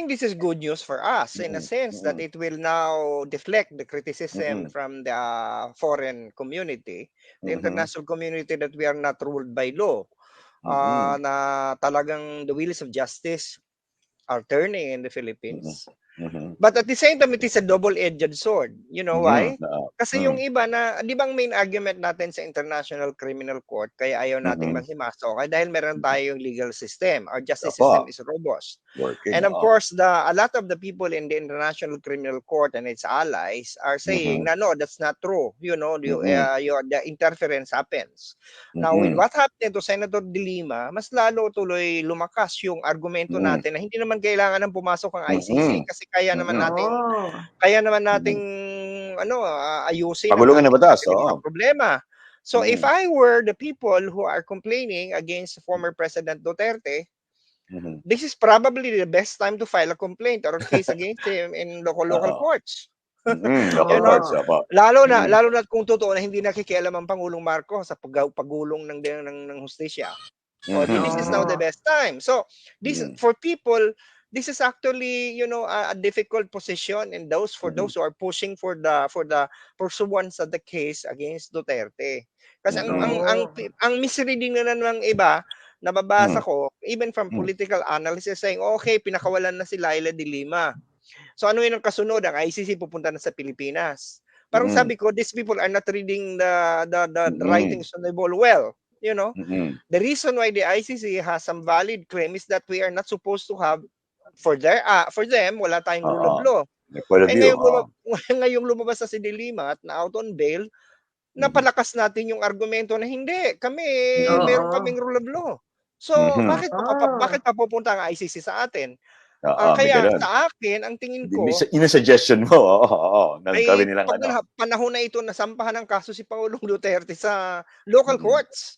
think this is good news for us in a sense that it will now deflect the criticism Mm. from the foreign community, the Mhm. international community that we are not ruled by law. Mm. Uh, na talagang the wheels of justice are turning in the Philippines. Mhm. But at the same time, it is a double-edged sword. You know why? Mhm, oo. Kasi Mm. yung iba na, di ba ang main argument natin sa International Criminal Court, kaya ayaw nating Mhm. maghimasok, ay dahil meron tayong legal system. Our justice Opo. system is robust. Working, And of oo. course, the a lot of the people in the International Criminal Court and its allies are saying Mhm. na no, that's not true. You know, you, Mhm. uh, you, the interference happens. Now, with Mhm. what happened to Senator De Lima, mas lalo tuloy lumakas yung argumento Mm. natin na hindi naman kailangan ng pumasok ang ICC Mhm. kasi kaya naman Mhm. natin Oh. kaya naman nating ano ah, ayusin ang Pagulungan ng batas, oo. problema. So if Mhm. I were the people who are complaining against former President Duterte, Mhm. this is probably the best time to file a complaint or a case against him in local local Oo. courts. Local You know. Lalo na Mm. lalo na kung totoo na hindi nakikialam ang Pangulong Marcos sa pag pagulong ng ng, ng hustisya. O di, Mhm. this is now the Oh. best time. So this Mm. for people this is actually you know a, a difficult position and those for Mhm. those who are pushing for the for the pursuance of the case against Duterte. Kasi ang ang Mhm. ang, ang misreading na ng iba nababasa Mm. ko even from Mm. political analysis saying okay pinakawalan na si Laila de Lima. So ano yun ang kasunod ang ICC pupunta na sa Pilipinas. Parang Mm. sabi ko these people are not reading the the the, the Mm. writings on the ball well, you know. Mhm. The reason why the ICC has some valid claim is that we are not supposed to have for their ah, for them wala tayong rule of law. Eh ngayong, oo. lumab- ngayong lumabas na si De Lima at na out on bail, Mhm. napalakas natin yung argumento na hindi, kami Oo. meron kaming rule of law. So Mhm. bakit pa, pa- Ah. bakit pa pupunta ang ICC sa atin? Ah, may kaya ganun. sa akin ang tingin ko ang suggestion mo, oo, oo. Nang ay gawin nilang pag ano. na- panahon na ito nasampahan ng kaso si Pangulong Duterte sa local Mhm. courts.